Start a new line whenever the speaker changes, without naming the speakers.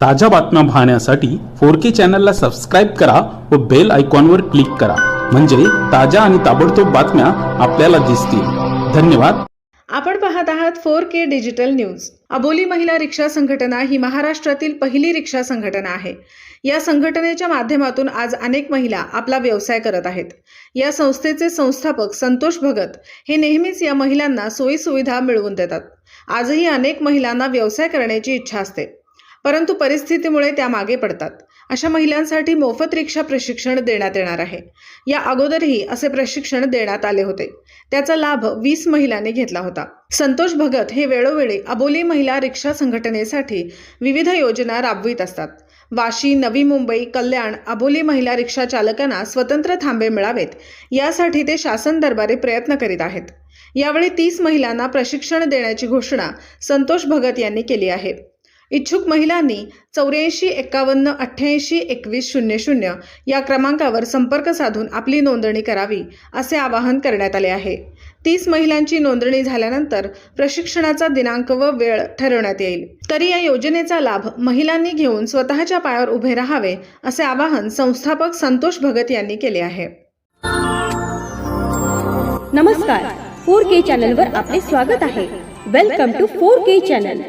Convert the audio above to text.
ताज्या बातम्या पाहण्यासाठी फोर के चॅनलला सबस्क्राईब करा व बेल आयकॉनवर क्लिक करा. म्हणजे ताज्या आणि ताबडतोब बातम्या आपल्याला दिसतील. धन्यवाद.
आपण पाहत आहात four K digital news. Aboli महिला रिक्षा संघटना ही महाराष्ट्रातील पहिली रिक्षा संघटना आहे. या संघटनेच्या माध्यमातून आज अनेक महिला आपला व्यवसाय करत आहेत. या संस्थेचे संस्थापक संतोष भगत हे नेहमीच या महिलांना सोयीसुविधा मिळवून देतात. आजही अनेक महिलांना व्यवसाय करण्याची इच्छा असते. परंतु परिस्थितीमुळे त्या मागे पडतात. अशा महिलांसाठी मोफत रिक्षा प्रशिक्षण देण्यात येणार आहे. या अगोदरही असे प्रशिक्षण देण्यात आले होते. त्याचा लाभ वीस महिलांनी घेतला होता. संतोष भगत हे वेळोवेळी अबोली महिला रिक्षा संघटनेसाठी विविध योजना राबवित असतात. वाशी नवी मुंबई कल्याण अबोली महिला रिक्षा चालकांना स्वतंत्र थांबे मिळावेत. यासाठी ते शासन दरबारी प्रयत्न करीत आहेत. यावेळी तीस महिलांना प्रशिक्षण देण्याची घोषणा संतोष भगत यांनी केली आहे. इच्छुक महिलांनी चौऱ्याऐंशी एक्कावन्न अठ्ठ्याऐंशी एकवीस शून्य शून्य या क्रमांकावर संपर्क साधून आपली नोंदणी करावी असे आवाहन करण्यात आले आहे. तीस महिलांची नोंदणी झाल्यानंतर प्रशिक्षणाचा दिनांक व वेळ ठरवण्यात येईल. तरी या योजनेचा लाभ महिलांनी घेऊन स्वतःच्या पायावर उभे राहावे असे आवाहन संस्थापक संतोष भगत यांनी केले आहे.
नमस्कार. फोर के चॅनल वर आपले स्वागत आहे. Welcome to four K channel